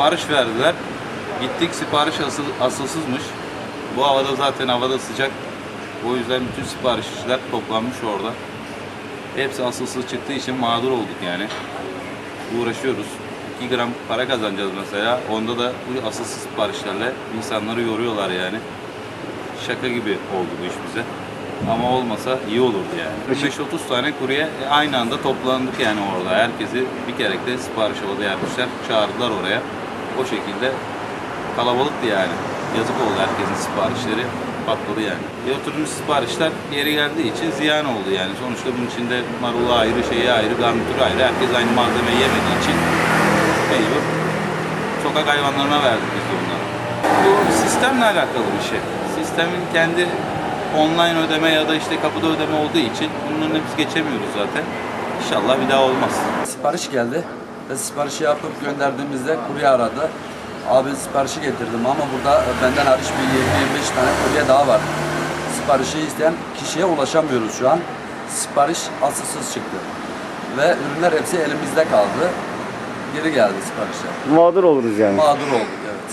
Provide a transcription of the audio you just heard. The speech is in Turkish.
Sipariş verdiler. Gittik sipariş asıl, asılsızmış. Bu havada zaten havada sıcak. O yüzden bütün siparişçiler toplanmış orada. Hepsi asılsız çıktığı için mağdur olduk yani. Uğraşıyoruz. 2 gram para kazanacağız mesela. Onda da bu asılsız siparişlerle insanları yoruyorlar yani. Şaka gibi oldu bu iş bize. Ama olmasa iyi olurdu yani. 25-30 tane kurye aynı anda toplandık yani orada. Herkesi bir kere de sipariş havada yapmışlar. Çağırdılar oraya. O şekilde kalabalıktı yani. Yazık oldu herkesin siparişleri patladı yani. E, oturmuş siparişler geri geldiği için ziyan oldu yani. Sonuçta bunun içinde marulu ayrı, şeyi ayrı, garnitürü ayrı. Herkes aynı malzemeyi yemediği için mecbur sokak hayvanlarına verdik biz de onları. Bu sistemle alakalı bir şey. Sistemin kendi online ödeme ya da işte kapıda ödeme olduğu için bunların hepsi geçemiyoruz zaten. İnşallah bir daha olmaz. Sipariş geldi ve siparişi yapıp gönderdiğimizde kurye aradı. Abi siparişi getirdim ama burada benden hariç bir 20-25 tane kurye daha var. Siparişi isteyen kişiye ulaşamıyoruz şu an. Sipariş asılsız çıktı. Ve ürünler hepsi elimizde kaldı. Geri geldi siparişler. Mağdur oluruz yani. Mağdur olduk evet.